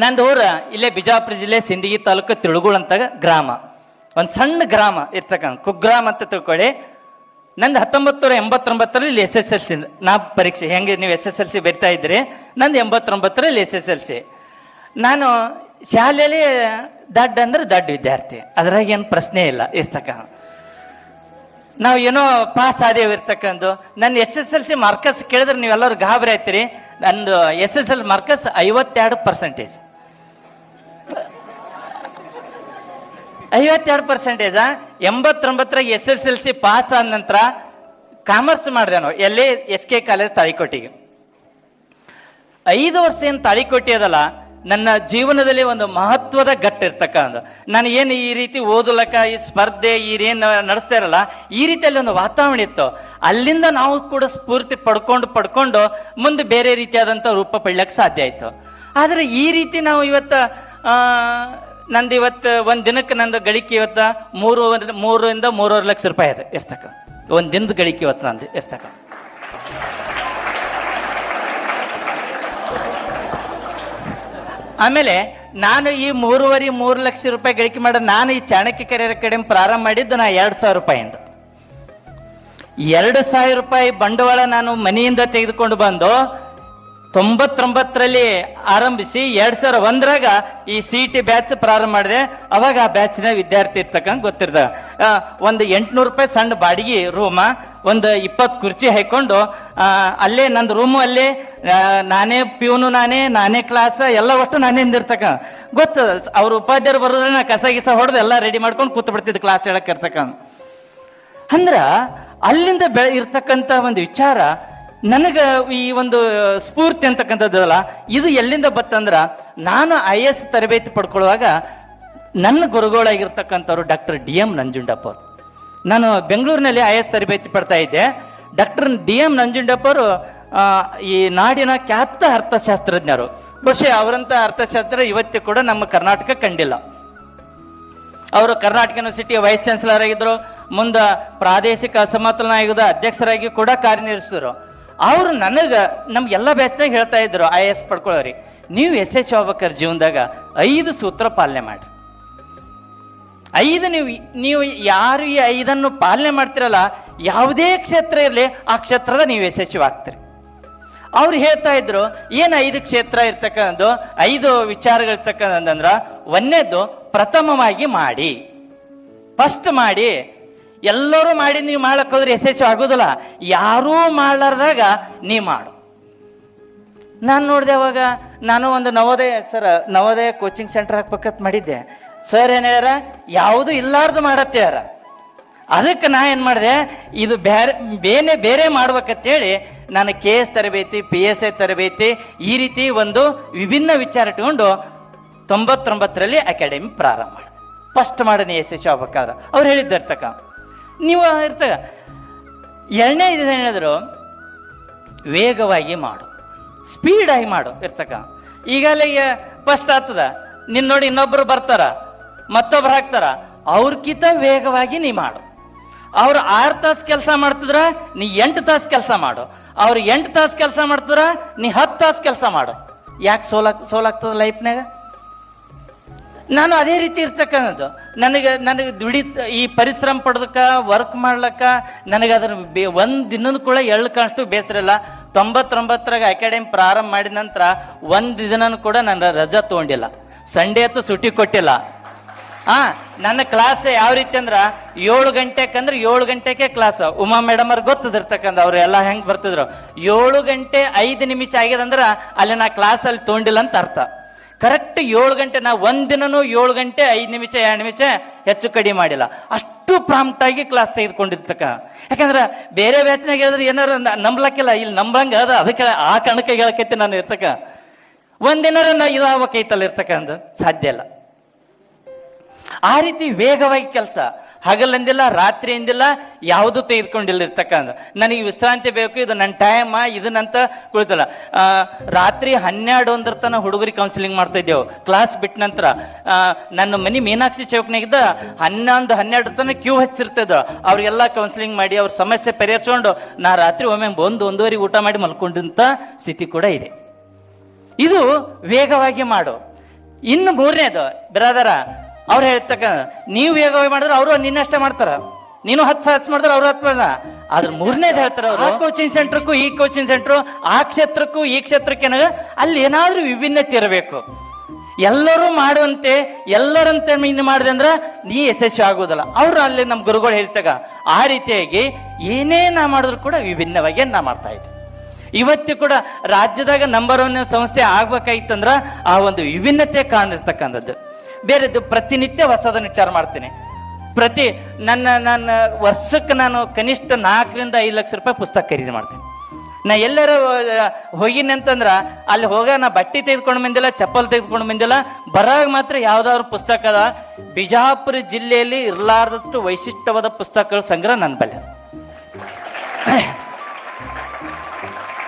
ನಂದು ಊರ ಇಲ್ಲೇ ಬಿಜಾಪುರ ಜಿಲ್ಲೆ ಸಿಂದಗಿ ತಾಲೂಕು ತಿಳುಗುಳ್ ಅಂತ ಗ್ರಾಮ. ಒಂದು ಸಣ್ಣ ಗ್ರಾಮ ಇರ್ತಕ್ಕಂಥ ಕುಗ್ರಾಮ ಅಂತ ತಿಳ್ಕೊಳ್ಳಿ. ನಂದು ಹತ್ತೊಂಬತ್ತು ನೂರ ಎಂಬತ್ತೊಂಬತ್ತರಲ್ಲಿ ಎಸ್ ಎಸ್ ಎಲ್ ಸಿ ನಾ ಪರೀಕ್ಷೆ, ಹೆಂಗೆ ನೀವು ಎಸ್ ಎಸ್ ಎಲ್ ಸಿ ಬರಿತಾ ಇದ್ರಿ ನಂದು ಎಂಬತ್ತೊಂಬತ್ತರಲ್ಲಿ ಎಸ್ ಎಸ್ ಎಲ್ ಸಿ. ನಾನು ಶಾಲೆಯಲ್ಲಿ ದಡ್ಡ ಅಂದ್ರೆ ದಡ್ಡ ವಿದ್ಯಾರ್ಥಿ. ಅದ್ರಾಗ ಏನು ಪ್ರಶ್ನೆ ಇಲ್ಲ ಇರ್ತಕ್ಕ ನಾವು ಏನೋ ಪಾಸ್ ಆದೇವು ಇರ್ತಕ್ಕಂಥ ನನ್ನ S S L C marks ಕೇಳಿದ್ರೆ ನೀವೆಲ್ಲರೂ ಗಾಬರಿ ಆಯ್ತೀರಿ. ನಂದು ಎಸ್ ಎಸ್ ಎಲ್ ಮಾರ್ಕಸ್ ಐವತ್ತೆರಡು ಪರ್ಸೆಂಟೇಜ್ ಐವತ್ತೆರಡು percentage ಎಂಬತ್ತೊಂಬತ್ತರಾಗ S S L C pass ಆದ ನಂತರ ಕಾಮರ್ಸ್ ಮಾಡಿದೆ ನಾವು ಎಲ್ಲೇ ಎಸ್ ಕೆ ಕಾಲೇಜ್ ತಾಳಿಕೋಟಿಗೆ. ಐದು ವರ್ಷ ಏನು ತಾಳಿಕೋಟಿ ಅದಲ್ಲ ನನ್ನ ಜೀವನದಲ್ಲಿ ಒಂದು ಮಹತ್ವದ ಘಟ್ಟ ಇರ್ತಕ್ಕಂಥ. ನಾನು ಏನು ಈ ರೀತಿ ಓದಲಕ್ಕ ಈ ಸ್ಪರ್ಧೆ, ಈ ಏನು ನಡೆಸ್ತಾ ಇರಲ್ಲ, ಈ ರೀತಿಯಲ್ಲಿ ಒಂದು ವಾತಾವರಣ ಇತ್ತು. ಅಲ್ಲಿಂದ ನಾವು ಕೂಡ ಸ್ಫೂರ್ತಿ ಪಡ್ಕೊಂಡು ಪಡ್ಕೊಂಡು ಮುಂದೆ ಬೇರೆ ರೀತಿಯಾದಂಥ ರೂಪ ಪಡ್ಲಿಕ್ಕೆ ಸಾಧ್ಯ ಆಯಿತು. ಆದರೆ ಈ ರೀತಿ ನಾವು ಇವತ್ತು ನಂದು ಇವತ್ತು ಒಂದು ದಿನಕ್ಕೆ ನಂದು ಗಳಿಕೆ ಇವತ್ತು ಮೂರು, ಮೂರರಿಂದ ಮೂರುವರೆ ಲಕ್ಷ ರೂಪಾಯಿ ಇರ್ತಕ್ಕ. ಒಂದು ದಿನದ ಗಳಿಕೆ ಇವತ್ತು ನಂದು ಇರ್ತಕ್ಕ. ಆಮೇಲೆ ನಾನು ಈ ಮೂರುವರೆ ಮೂರು ಲಕ್ಷ ರೂಪಾಯಿ ಗಳಿಕೆ ಮಾಡ ನಾನು ಈ ಚಾಣಕ್ಯ ಕೆರೆಯರ ಕಡೆ ಪ್ರಾರಂಭ ಮಾಡಿದ್ದು ನಾ ಎರಡು ಸಾವಿರ ರೂಪಾಯಿಂದ. ಎರಡು ಸಾವಿರ ರೂಪಾಯಿ ಬಂಡವಾಳ ನಾನು ಮನೆಯಿಂದ ತೆಗೆದುಕೊಂಡು ಬಂದು ತೊಂಬತ್ತೊಂಬತ್ತರಲ್ಲಿ ಆರಂಭಿಸಿ ಎರಡ್ ಸಾವಿರ ಒಂದರಾಗ ಈ ಸಿ ಟಿ ಬ್ಯಾಚ್ ಪ್ರಾರಂಭ ಮಾಡಿದೆ. ಅವಾಗ ಆ ಬ್ಯಾಚ್ನ ವಿದ್ಯಾರ್ಥಿ ಇರ್ತಕ್ಕಂಥ ಗೊತ್ತಿರ್ದ. ಒಂದು ಎಂಟ್ನೂರು ರೂಪಾಯಿ ಸಣ್ಣ ಬಾಡಿಗೆ ರೂಮ ಒಂದು ಇಪ್ಪತ್ತು ಕುರ್ಚಿ ಹಾಕೊಂಡು ಅಲ್ಲೇ ನಂದು ರೂಮು ಅಲ್ಲೇ ನಾನೇ ಪ್ಯೂನು ನಾನೇ ನಾನೇ ಕ್ಲಾಸ್ ಎಲ್ಲ ಒಟ್ಟು ನಾನೇ ಹಿಂದಿರ್ತಕ್ಕ ಗೊತ್ತು, ಅವ್ರ ಉಪಾಧ್ಯಾಯರು ಬರೋದ್ರೆ ನಾ ಕಸ ಗಿಸ ಹೊಡೆದು ಎಲ್ಲ ರೆಡಿ ಮಾಡ್ಕೊಂಡು ಕೂತ್ ಬಿಡ್ತಿದ್ದೆ ಕ್ಲಾಸ್ ಹೇಳಕ್ಕೆ ಇರ್ತಕ್ಕ. ಅಂದ್ರ ಅಲ್ಲಿಂದ ಬೆಳೆ ಇರ್ತಕ್ಕಂಥ ಒಂದು ವಿಚಾರ ನನಗ ಈ ಒಂದು ಸ್ಫೂರ್ತಿ ಅಂತಕ್ಕಂಥದ್ದಲ್ಲ, ಇದು ಎಲ್ಲಿಂದ ಬತ್ತಂದ್ರ ನಾನು ಐ ಎಸ್ ತರಬೇತಿ ಪಡ್ಕೊಳ್ಳುವಾಗ ನನ್ನ ಗುರುಗಳಾಗಿರ್ತಕ್ಕಂಥವ್ರು ಡಾಕ್ಟರ್ ಡಿ ಎಂ ನಂಜುಂಡಪ್ಪ ಅವರು. ನಾನು ಬೆಂಗಳೂರಿನಲ್ಲಿ ಐ ಎಸ್ ತರಬೇತಿ ಪಡ್ತಾ ಇದ್ದೆ. ಡಾಕ್ಟರ್ ಡಿ ಎಂ ನಂಜುಂಡಪ್ಪ ಅವರು ಈ ನಾಡಿನ ಖ್ಯಾತ ಅರ್ಥಶಾಸ್ತ್ರಜ್ಞರು. ಬಹುಶಃ ಅವರಂತ ಅರ್ಥಶಾಸ್ತ್ರ ಇವತ್ತು ಕೂಡ ನಮ್ಮ ಕರ್ನಾಟಕ ಕಂಡಿಲ್ಲ. ಅವರು ಕರ್ನಾಟಕ ಯೂನಿವರ್ಸಿಟಿ ವೈಸ್ ಚಾನ್ಸಲರ್ ಆಗಿದ್ರು, ಮುಂದೆ ಪ್ರಾದೇಶಿಕ ಅಸಮತೋಲನ ಆಯೋಗದ ಅಧ್ಯಕ್ಷರಾಗಿ ಕೂಡ ಕಾರ್ಯನಿರ್ವಹಿಸಿದ್ರು. ಅವರು ನನಗೆ ನಮ್ಗೆಲ್ಲ ಬ್ಯಾಚ್ನಾಗ ಹೇಳ್ತಾ ಇದ್ರು ಐ ಎಸ್ ಪಡ್ಕೊಳ್ಳೋರಿ. ನೀವು ಎಸ್ ಎಸ್ ಆಗ್ಬೇಕಾರೆ ಜೀವನದಾಗ ಐದು ಸೂತ್ರ ಪಾಲನೆ ಮಾಡಿ ಐದು ನೀವು ನೀವು ಯಾರು ಈ ಐದನ್ನು ಪಾಲನೆ ಮಾಡ್ತಿರಲ್ಲ, ಯಾವುದೇ ಕ್ಷೇತ್ರ ಇರಲಿ, ಆ ಕ್ಷೇತ್ರದ ನೀವು ಯಶಸ್ವಿ ಆಗ್ತೀರಿ. ಅವ್ರು ಹೇಳ್ತಾ ಇದ್ರು, ಏನು ಐದು ಕ್ಷೇತ್ರ ಇರ್ತಕ್ಕಂಥದ್ದು, ಐದು ವಿಚಾರಗಳಿರ್ತಕ್ಕಂಥದ್ದಂದ್ರೆ ಒಂದನೇದು ಪ್ರಥಮವಾಗಿ ಮಾಡಿ. ಫಸ್ಟ್ ಮಾಡಿ ಎಲ್ಲರೂ ಮಾಡಿ ನೀವು ಮಾಡಕ್ ಹೋದ್ರೆ ಯಶಸ್ವಿ ಆಗೋದಿಲ್ಲ. ಯಾರೂ ಮಾಡಲಾರ್ದಾಗ ನೀ ಮಾಡು. ನಾನು ನೋಡಿದೆ ಅವಾಗ ನಾನು ಒಂದು Navodaya, sir, Navodaya coaching centre ಹಾಕ್ಬೇಕಂತ ಮಾಡಿದ್ದೆ. ಸರ್ ಏನು ಹೇಳ್ಯಾರ? ಯಾವುದು ಇಲ್ಲಾರ್ದು ಮಾಡತ್ತೇರ ಅದಕ್ಕೆ ನಾ ಏನು ಮಾಡಿದೆ? ಇದು ಬೇರೆ ಬೇನೆ ಬೇರೆ ಮಾಡ್ಬೇಕಂತೇಳಿ ನಾನು ಕೆ ಎಸ್ ತರಬೇತಿ ಪಿ ಎಸ್ ಐ ತರಬೇತಿ, ಈ ರೀತಿ ಒಂದು ವಿಭಿನ್ನ ವಿಚಾರ ಇಟ್ಕೊಂಡು ತೊಂಬತ್ತೊಂಬತ್ತರಲ್ಲಿ ಅಕಾಡೆಮಿ ಪ್ರಾರಂಭ ಮಾಡಿ. ಫಸ್ಟ್ ಮಾಡನಿ ಯಶಸ್ವಿ ಆಗ್ಬೇಕಾದ್ರೆ. ಅವ್ರು ಹೇಳಿದ್ದು ಇರ್ತಕ್ಕ ನೀವು ಇರ್ತಾಗ ಎರಡನೇ ಇದು ಹೇಳಿದ್ರು ವೇಗವಾಗಿ ಮಾಡು. ಸ್ಪೀಡಾಗಿ ಮಾಡು ಇರ್ತಕ್ಕ. ಈಗಲೇ ಫಸ್ಟ್ ಆಗ್ತದ. ನಿನ್ನ ನೋಡಿ ಇನ್ನೊಬ್ರು ಬರ್ತಾರ, ಮತ್ತೊಬ್ರು ಹಾಕ್ತಾರ ಅವ್ರಕ್ಕಿಂತ ವೇಗವಾಗಿ ನೀ ಮಾಡು. ಅವ್ರು ಆರು ತಾಸು ಕೆಲಸ ಮಾಡ್ತಿದ್ರ, ನೀ ಎಂಟು ತಾಸು ಕೆಲಸ ಮಾಡು. ಅವ್ರು ಎಂಟು ತಾಸು ಕೆಲಸ ಮಾಡ್ತಿದ್ರ, ನೀ ಹತ್ತು ತಾಸು ಕೆಲಸ ಮಾಡು. ಯಾಕೆ ಸೋಲಾಗ್ ಸೋಲಾಗ್ತದ ಲೈಫ್ನಾಗ ನಾನು ಅದೇ ರೀತಿ ಇರ್ತಕ್ಕಂಥದ್ದು. ನನಗೆ ನನಗೆ ದುಡಿ ಈ ಪರಿಶ್ರಮ ಪಡೋದಕ್ಕ ವರ್ಕ್ ಮಾಡ್ಲಕ್ಕ, ನನಗೆ ಅದನ್ನು ಬೇ, ಒಂದು ದಿನದ ಕೂಡ ಎಳ್ಳು ಕಾಣಷ್ಟು ಬೇಸರ ಇಲ್ಲ. ತೊಂಬತ್ತೊಂಬತ್ತರಾಗ ಅಕಾಡೆಮಿ ಪ್ರಾರಂಭ ಮಾಡಿದ ನಂತರ ಒಂದು ದಿನನೂ ಕೂಡ ನಾನು ರಜಾ ತೊಗೊಂಡಿಲ್ಲ. ಸಂಡೇ ಅಂತೂ ಸುಟಿ ಕೊಟ್ಟಿಲ್ಲ. ಹಾ ನನ್ನ ಕ್ಲಾಸ್ ಯಾವ ರೀತಿ ಅಂದ್ರೆ, ಏಳು ಗಂಟೆಗೆ ಅಂದ್ರೆ ಏಳು ಗಂಟೆಗೆ ಕ್ಲಾಸ್ ಉಮಾ ಮೇಡಮ್ ಅವ್ರಿಗೆ ಗೊತ್ತದಿರ್ತಕ್ಕಂಥ ಅವ್ರು ಎಲ್ಲ ಹೆಂಗೆ ಬರ್ತಿದ್ರು. ಏಳು ಗಂಟೆ ಐದು ನಿಮಿಷ ಆಗ್ಯದಂದ್ರ ಅಲ್ಲಿ ನಾ ಕ್ಲಾಸ್ ಅಲ್ಲಿ ತೊಗೊಂಡಿಲ್ಲ ಅಂತ ಅರ್ಥ. ಕರೆಕ್ಟ್ ಏಳು ಗಂಟೆ, ನಾ ಒಂದಿನನೂ ಏಳು ಗಂಟೆ, ಐದು ನಿಮಿಷ, ಎರಡು ನಿಮಿಷ ಹೆಚ್ಚು ಕಡಿಮೆ ಮಾಡಿಲ್ಲ. ಅಷ್ಟು ಪ್ರಾಂಪ್ಟಾಗಿ ಕ್ಲಾಸ್ ತೆಗೆದುಕೊಂಡಿರ್ತಕ್ಕ. ಯಾಕಂದ್ರೆ ಬೇರೆ ಬ್ಯಾಚ್ನಾಗ ಹೇಳಿದ್ರೆ ಏನಾರು ನಂಬ್ಲಕ್ಕಿಲ್ಲ. ಇಲ್ಲಿ ನಂಬಂಗೆ ಅದ. ಅದಕ್ಕೆ ಆ ಕಣಕ್ಕೆ ಹೇಳಕೈತಿ ನಾನು ಇರ್ತಕ್ಕ. ಒಂದಿನಾರ ನಾ ಇದು ಆಗ್ಬೇಕೈತಲ್ಲ ಇರ್ತಕ್ಕಂಥ ಸಾಧ್ಯ ಇಲ್ಲ. ಆ ರೀತಿ ವೇಗವಾಗಿ ಕೆಲಸ. ಹಗಲಂದಿಲ್ಲ ರಾತ್ರಿ ಎಂದಿಲ್ಲ ಯಾವುದು ತೆಗೆದುಕೊಂಡಿಲ್ಲ ಇರ್ತಕ್ಕಂಥ ನನಗೆ ವಿಶ್ರಾಂತಿ ಬೇಕು, ಇದು ನನ್ನ ಟೈಮ ಇದನ್ನಂತ ಕುಳಿತಲ್ಲ. ರಾತ್ರಿ ಹನ್ನೆರಡು ಒಂದರ ತನಕ ಹುಡುಗರಿಗೆ ಕೌನ್ಸಿಲಿಂಗ್ ಮಾಡ್ತಾ ಇದ್ದೆವು. ಕ್ಲಾಸ್ ಬಿಟ್ಟ ನಂತರ ನನ್ನ ಮನೆ ಮೀನಾಕ್ಷಿ ಚೌಕ್ನಾಗಿದ್ದ ಹನ್ನೊಂದು, ಹನ್ನೆರಡು ತನಕ ಕ್ಯೂ ಹಚ್ಚಿರ್ತದ ಅವ್ರಿಗೆಲ್ಲ ಕೌನ್ಸಿಲಿಂಗ್ ಮಾಡಿ, ಅವ್ರ ಸಮಸ್ಯೆ ಪರಿಹರಿಸ್ಕೊಂಡು, ನಾ ರಾತ್ರಿ ಒಮ್ಮೆ ಒಂದು ಒಂದೂವರೆಗೆ ಊಟ ಮಾಡಿ ಮಲ್ಕೊಂಡಂಥ ಸ್ಥಿತಿ ಕೂಡ ಇದೆ. ಇದು ವೇಗವಾಗಿ ಮಾಡು. ಇನ್ನು ಮೂರನೇದು ಬ್ರದರ ಅವ್ರು ಹೇಳ್ತಕ್ಕ ನೀವು ವೇಗವಾಗಿ ಮಾಡಿದ್ರೆ ಅವರು ನಿನ್ನಷ್ಟೇ ಮಾಡ್ತಾರ. ನೀನು ಹತ್ತು ಸಾವಿರ ಮಾಡಿದ್ರೆ ಅವ್ರು ಹತ್ತು ಮಾಡ್ದ ಆದ್ರೆ ಮೂರನೇದು ಹೇಳ್ತಾರೆ ಅವರು. ಆ ಕೋಚಿಂಗ್ ಸೆಂಟರ್ಕ್ಕೂ ಈ ಕೋಚಿಂಗ್ ಸೆಂಟ್ರು ಆ ಕ್ಷೇತ್ರಕ್ಕೂ, ಈ ಕ್ಷೇತ್ರಕ್ಕೆ ಅಲ್ಲಿ ಏನಾದ್ರೂ ವಿಭಿನ್ನತೆ ಇರಬೇಕು. ಎಲ್ಲರೂ ಮಾಡುವಂತೆ, ಎಲ್ಲರಂತ ಇನ್ನು ಮಾಡಿದೆ ಅಂದ್ರೆ ನೀ ಯಶಸ್ವಿ ಆಗೋದಲ್ಲ ಅವ್ರು ಅಲ್ಲಿ ನಮ್ಮ ಗುರುಗಳು ಹೇಳ್ತಾಗ ಆ ರೀತಿಯಾಗಿ ಏನೇ ನಾ ಮಾಡಿದ್ರು ಕೂಡ ವಿಭಿನ್ನವಾಗಿ ನಾ ಮಾಡ್ತಾ ಇದ್ದೆ. ಇವತ್ತು ಕೂಡ ರಾಜ್ಯದಾಗ ನಂಬರ್ ಒನ್ ಸಂಸ್ಥೆ ಆಗ್ಬೇಕಾಗಿತ್ತಂದ್ರ ಆ ಒಂದು ವಿಭಿನ್ನತೆ ಕಾಣಿರ್ತಕ್ಕಂಥದ್ದು ಬೇರೆದು ಪ್ರತಿನಿತ್ಯ ಹೊಸದನ್ನು ವಿಚಾರ ಮಾಡ್ತೀನಿ. ಪ್ರತಿ ನನ್ನ ನನ್ನ ವರ್ಷಕ್ಕೆ ನಾನು ಕನಿಷ್ಠ ನಾಲ್ಕರಿಂದ ಐದು ಲಕ್ಷ ರೂಪಾಯಿ ಪುಸ್ತಕ ಖರೀದಿ ಮಾಡ್ತೀನಿ. ನಾ ಎಲ್ಲರೂ ಹೋಗಿನಿ ಅಂತಂದ್ರೆ ಅಲ್ಲಿ ಹೋಗ ನಾ ಬಟ್ಟೆ ತೆಗೆದುಕೊಂಡು ಬಂದಿಲ್ಲ, ಚಪ್ಪಲ್ ತೆಗೆದುಕೊಂಡು ಬಂದಿಲ್ಲ, ಬರಾಗ ಮಾತ್ರ ಯಾವ್ದಾದ್ರು ಪುಸ್ತಕ ಅದ. ಬಿಜಾಪುರ ಜಿಲ್ಲೆಯಲ್ಲಿ ಇರಲಾರ್ದಷ್ಟು ವೈಶಿಷ್ಟ್ಯವಾದ ಪುಸ್ತಕಗಳ ಸಂಗ್ರಹ ನನ್ನ ಬಲ್ಲೆ.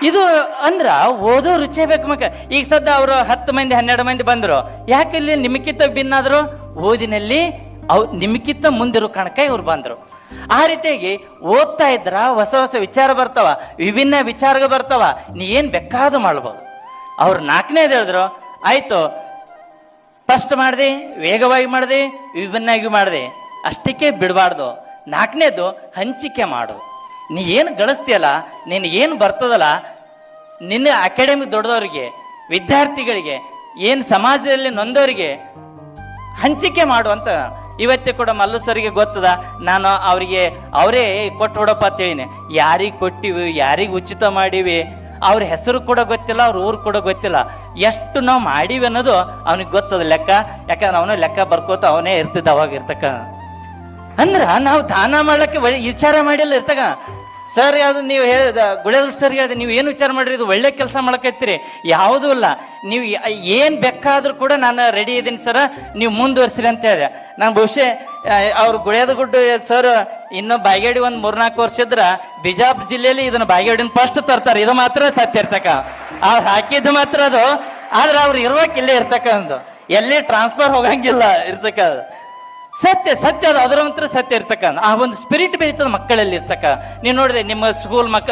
ಇದು ಅಂದ್ರ ಓದೋ ರುಚಿ ಬೇಕು ಮಕ್ಕ ಈಗ ಸದ್ದ ಅವರು ಹತ್ತು ಮಂದಿ, ಹನ್ನೆರಡು ಮಂದಿ ಬಂದರು. ಯಾಕೆ ಇಲ್ಲಿ ನಿಮಗಿಂತ ಭಿನ್ನಾದ್ರು ಓದಿನಲ್ಲಿ ಅವ್ ನಿಮಗಿಂತ ಮುಂದಿರೋ ಕಾಣಕ ಇವ್ರು ಬಂದರು. ಆ ರೀತಿಯಾಗಿ ಓದ್ತಾ ಇದ್ರ ಹೊಸ ಹೊಸ ವಿಚಾರ ಬರ್ತಾವ, ವಿಭಿನ್ನ ವಿಚಾರಗಳು ಬರ್ತಾವ. ನೀ ಏನು ಬೇಕಾದ್ರೂ ಮಾಡ್ಬೋದು. ಅವ್ರು ನಾಲ್ಕನೇದು ಹೇಳಿದ್ರು, ಆಯಿತು ಫಸ್ಟ್ ಮಾಡಿದೆ, ವೇಗವಾಗಿ ಮಾಡಿದೆ ವಿಭಿನ್ನವಾಗಿ ಮಾಡಿದೆ. ಅಷ್ಟಕ್ಕೆ ಬಿಡಬಾರ್ದು. ನಾಲ್ಕನೇದು ಹಂಚಿಕೆ ಮಾಡು. ನೀ ಏನು ಗಳಿಸ್ತೀಯಲ್ಲ ಏನು ಬರ್ತದಲ್ಲ, ನಿನ್ನ ಅಕಾಡೆಮಿ ದೊಡ್ಡದವ್ರಿಗೆ, ವಿದ್ಯಾರ್ಥಿಗಳಿಗೆ, ಏನು ಸಮಾಜದಲ್ಲಿ ನೊಂದವರಿಗೆ ಹಂಚಿಕೆ ಮಾಡುವಂತ ಇವತ್ತೇ ಕೂಡ ಮಲ್ಲು ಸರ್ಗೆ ಗೊತ್ತದ, ನಾನು ಅವರಿಗೆ, ಅವರೇ ಕೊಟ್ಟು ಬಿಡಪ್ಪ ಅಂತೇಳಿನಿ ಯಾರಿಗೆ ಕೊಟ್ಟಿವಿ, ಯಾರಿಗೆ ಉಚಿತ ಮಾಡಿವಿ, ಅವ್ರ ಹೆಸರು ಕೂಡ ಗೊತ್ತಿಲ್ಲ, ಅವ್ರ ಊರು ಕೂಡ ಗೊತ್ತಿಲ್ಲ. ಎಷ್ಟು ನಾವು ಮಾಡೀವಿ ಅನ್ನೋದು ಅವನಿಗೆ ಗೊತ್ತದ ಲೆಕ್ಕ, ಯಾಕಂದ್ರೆ ಅವನು ಲೆಕ್ಕ ಬರ್ಕೋತ ಅವನೇ ಇರ್ತಿದ್ದ ಅವಾಗ ಇರ್ತಕ್ಕ. ಅಂದ್ರ ನಾವು ದಾನ ಮಾಡ್ಲಿಕ್ಕೆ ವಿಚಾರ ಮಾಡಿಲ್ಲ ಇರ್ತಕ ಸರ್, ಅದು ನೀವು ಹೇಳಿದ ಗುಳೇದ್ರ ಸರ್ ಹೇಳಿದೆ ನೀವು ಏನು ವಿಚಾರ ಮಾಡ್ರಿ? ಇದು ಒಳ್ಳೆ ಕೆಲಸ ಮಾಡಕತ್ತೀರಿ. ಯಾವುದೂ ಇಲ್ಲ. ನೀವು ಏನು ಬೇಕಾದರೂ ಕೂಡ ನಾನು ರೆಡಿ ಇದ್ದೀನಿ ಸರ್. ನೀವು ಮುಂದುವರ್ಸಿರಿ ಅಂತ ಹೇಳಿದೆ. ನಾನು ಬಹುಶಃ ಅವ್ರು ಗುಡ್ಡ ಸರ್, ಇನ್ನು ಬಾಗೇಡಿ ಒಂದು ಮೂರ್ನಾಲ್ಕು ವರ್ಷ ಇದ್ರೆ, ಬಿಜಾಪುರ ಜಿಲ್ಲೆಯಲ್ಲಿ ಇದನ್ನ ಬಾಗೇಡಿನ ಫಸ್ಟ್ ತರ್ತಾರೆ. ಇದು ಮಾತ್ರ ಸತ್ಯ ಇರ್ತಕ್ಕ. ಅವ್ರು ಹಾಕಿದ್ದು ಮಾತ್ರ ಅದು. ಆದ್ರೆ ಅವ್ರು ಇರ್ಬೇಕು ಇಲ್ಲೇ ಇರ್ತಕ್ಕಂಥ ಎಲ್ಲಿ ಟ್ರಾನ್ಸ್ಫರ್ ಹೋಗಂಗಿಲ್ಲ ಇರ್ತಕ್ಕ ಸತ್ಯ ಸತ್ಯ ಅದು. ಅದರ ನಂತರ ಸತ್ಯ ಇರ್ತಕ್ಕ. ಆ ಒಂದು ಸ್ಪಿರಿಟ್ ಬೆಳೀತದ ಮಕ್ಕಳಲ್ಲಿ ಇರ್ತಕ್ಕ. ನೀವು ನೋಡಿದೆ ನಿಮ್ಮ ಸ್ಕೂಲ್ ಮಕ್ಕ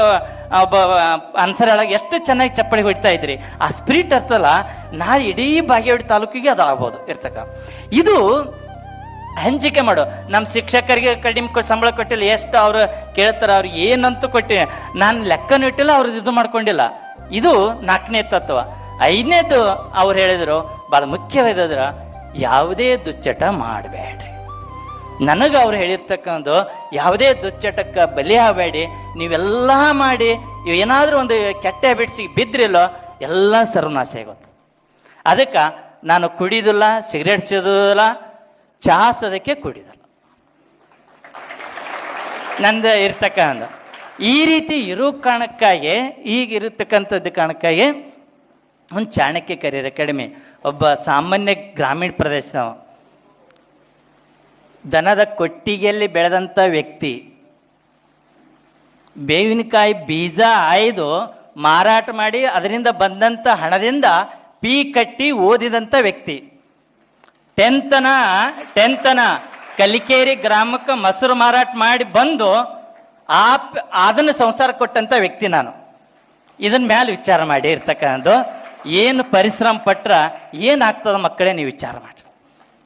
ಒಬ್ಬ ಅನ್ಸರ್ ಒಳಗೆ ಎಷ್ಟು ಚೆನ್ನಾಗಿ ಚಪ್ಪಳಿ ಹೊಡಿತಾ ಇದ್ರಿ. ಆ ಸ್ಪಿರಿಟ್ ಇರ್ತಲ್ಲ ನಾಳೆ ಇಡೀ ಬಾಗೇವಾಡಿ ತಾಲೂಕಿಗೆ ಅದು ಆಗ್ಬೋದು ಇರ್ತಕ್ಕ. ಇದು ಹಂಚಿಕೆ ಮಾಡು. ನಮ್ಮ ಶಿಕ್ಷಕರಿಗೆ ಕಡಿಮೆ ಸಂಬಳ ಕೊಟ್ಟಿಲ್ಲ. ಎಷ್ಟು ಅವ್ರು ಕೇಳ್ತಾರೆ, ಅವ್ರು ಏನಂತೂ ಕೊಟ್ಟಿ. ನಾನು ಲೆಕ್ಕನೂ ಇಟ್ಟಿಲ್ಲ ಅವ್ರದ್ದು ಇದು ಮಾಡ್ಕೊಂಡಿಲ್ಲ. ಇದು ನಾಲ್ಕನೇ ತತ್ವ. ಐದನೇದು ಅವ್ರು ಹೇಳಿದರು ಭಾಳ ಮುಖ್ಯವಾದದ್ರ ಯಾವುದೇ ದುಶ್ಚಟ ಮಾಡಬೇಡ್ರಿ. ನನಗೆ ಅವ್ರು ಹೇಳಿರ್ತಕ್ಕಂಥ ಯಾವುದೇ ದುಶ್ಚಟಕ್ಕೆ ಬಲಿ ಆಗಬೇಡಿ, ನೀವೆಲ್ಲ ಮಾಡಿ, ಏನಾದರೂ ಒಂದು ಕೆಟ್ಟ ಹ್ಯಾಬಿಟ್ಸಿಗೆ ಬಿದ್ರಿಲ್ಲೋ, ಎಲ್ಲ ಸರ್ವನಾಶ ಆಗುತ್ತೆ ಅದಕ್ಕೆ ನಾನು ಕುಡಿಯೋದಿಲ್ಲ ಸಿಗರೇಟ್ ಸೇದೋದಿಲ್ಲ ಚಹಾ ಸೋದಕ್ಕೆ ಕುಡಿಯೋದಿಲ್ಲ ನಂದು ಇರ್ತಕ್ಕಂಥ ಈ ರೀತಿ ಇರೋ ಕಾರಣಕ್ಕಾಗಿ, ಈಗ ಇರತಕ್ಕಂಥದ್ದು ಕಾರಣಕ್ಕಾಗಿ, ಒಂದು ಚಾಣಕ್ಯ ಕರಿಯರ್ ಅಕಾಡೆಮಿ ಒಬ್ಬ ಸಾಮಾನ್ಯ ಗ್ರಾಮೀಣ ಪ್ರದೇಶದವ. ದನದ ಕೊಟ್ಟಿಗೆಯಲ್ಲಿ ಬೆಳೆದಂಥ ವ್ಯಕ್ತಿ. ಬೇವಿನಕಾಯಿ ಬೀಜ ಆಯ್ದು ಮಾರಾಟ ಮಾಡಿ ಅದರಿಂದ ಬಂದಂಥ ಹಣದಿಂದ ಪೀ ಕಟ್ಟಿ ಓದಿದಂಥ ವ್ಯಕ್ತಿ. ಟೆಂತನ ಟೆಂತನ ಕಲಿಕೇರಿ ಗ್ರಾಮಕ್ಕೆ ಮೊಸರು ಮಾರಾಟ ಮಾಡಿ ಬಂದು ಆ ಅದನ್ನು ಸಂಸಾರ ಕೊಟ್ಟಂಥ ವ್ಯಕ್ತಿ ನಾನು. ಇದನ್ನ ಮ್ಯಾಲೆ ವಿಚಾರ ಮಾಡಿ ಇರ್ತಕ್ಕಂಥದ್ದು. ಏನು ಪರಿಶ್ರಮ ಪಟ್ರ ಏನಾಗ್ತದ ಮಕ್ಕಳೇ ನೀವು ವಿಚಾರ ಮಾಡಿ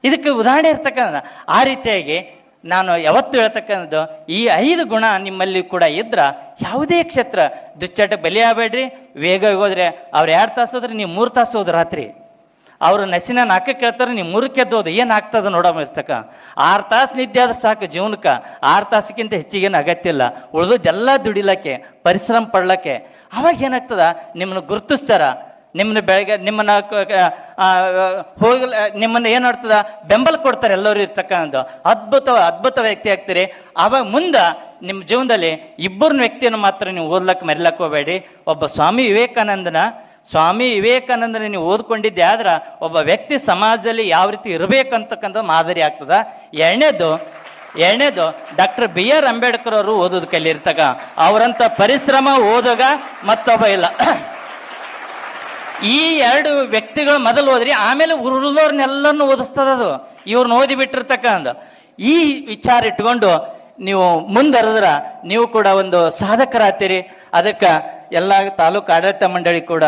ಇದಕ್ಕೆ ಉದಾಹರಣೆ ಇರ್ತಕ್ಕಂಥ ಆ ರೀತಿಯಾಗಿ ನಾನು ಯಾವತ್ತು ಹೇಳ್ತಕ್ಕಂಥದ್ದು, ಈ ಐದು ಗುಣ ನಿಮ್ಮಲ್ಲಿ ಕೂಡ ಇದ್ರೆ ಯಾವುದೇ ಕ್ಷೇತ್ರ, ದುಚ್ಚಟ ಬಲಿ ಆಗಬೇಡ್ರಿ, ವೇಗ ಹೋದ್ರೆ ಅವ್ರು ಎರಡು ತಾಸು ಹೋದ್ರೆ ನೀವು ಮೂರು ತಾಸು ಹೋದ್ರೆ ರಾತ್ರಿ. ಅವರು ನಸಿನ ನಾಲ್ಕಕ್ಕೆ ಕೇಳ್ತಾರೆ, ನೀವು ಮೂರಕ್ಕೆ ಎದ್ದೋದು ಏನು ಆಗ್ತದೆ ನೋಡಮ್ಮ ಇರ್ತಕ್ಕ ಆರು ತಾಸು ನಿದ್ದೆ ಆದ್ರೆ ಸಾಕು ಜೀವನಕ್ಕೆ. ಆರು ತಾಸಕ್ಕಿಂತ ಹೆಚ್ಚಿಗೇನು ಅಗತ್ಯ ಇಲ್ಲ ಉಳಿದದ್ದೆಲ್ಲ ದುಡಿಲಕ್ಕೆ, ಪರಿಶ್ರಮ ಪಡ್ಲಕ್ಕೆ. ಅವಾಗ ಏನಾಗ್ತದ? ನಿಮ್ಮನ್ನು ಗುರುತಿಸ್ತಾರ ನಿಮ್ಮನ್ನ ಬೆಳಗ್ಗೆ ನಿಮ್ಮನ್ನ ಹೋಗಲ ನಿಮ್ಮನ್ನ ಏನು ಮಾಡ್ತದ? ಬೆಂಬಲ ಕೊಡ್ತಾರೆ ಎಲ್ಲರೂ ಇರ್ತಕ್ಕಂಥ ಅದ್ಭುತ ಅದ್ಭುತ ವ್ಯಕ್ತಿ ಆಗ್ತೀರಿ. ಆವಾಗ ಮುಂದೆ ನಿಮ್ಮ ಜೀವನದಲ್ಲಿ ಇಬ್ಬರನ್ನ ವ್ಯಕ್ತಿಯನ್ನು ಮಾತ್ರ ನೀವು ಓದ್ಲಕ್ಕೆ ಮೆರ್ಲಕ್ಕೆ ಹೋಗಬೇಡಿ. ಒಬ್ಬ ಸ್ವಾಮಿ ವಿವೇಕಾನಂದನ ಸ್ವಾಮಿ ವಿವೇಕಾನಂದನ ನೀವು ಓದ್ಕೊಂಡಿದ್ದೆ ಆದ್ರೆ ಒಬ್ಬ ವ್ಯಕ್ತಿ ಸಮಾಜದಲ್ಲಿ ಯಾವ ರೀತಿ ಇರಬೇಕಂತಕ್ಕಂಥ ಮಾದರಿ ಆಗ್ತದ. ಎರಡನೇದು ಎರಡನೇದು ಡಾಕ್ಟರ್ ಬಿ ಆರ್ ಅಂಬೇಡ್ಕರ್ ಅವರು ಓದೋದು ಕಲಿಯಿರ್ತಕ್ಕ ಅವರಂತ ಪರಿಶ್ರಮ ಓದಗ ಮತ್ತೊಬ್ಬ ಇಲ್ಲ. ಈ ಎರಡು ವ್ಯಕ್ತಿಗಳು ಮೊದಲು ಓದ್ರಿ ಆಮೇಲೆ ಉರುಳೋರ್ನೆಲ್ಲರನ್ನು ಓದಿಸ್ತದ ಅದು. ಇವ್ರನ್ನ ಓದಿ ಬಿಟ್ಟಿರ್ತಕ್ಕಂಥ. ಈ ವಿಚಾರ ಇಟ್ಕೊಂಡು ನೀವು ಮುಂದರದ್ರ ನೀವು ಕೂಡ ಒಂದು ಸಾಧಕರಾಗ್ತೀರಿ. ಅದಕ್ಕೆ ಎಲ್ಲ ತಾಲೂಕು ಆಡಳಿತ ಮಂಡಳಿ ಕೂಡ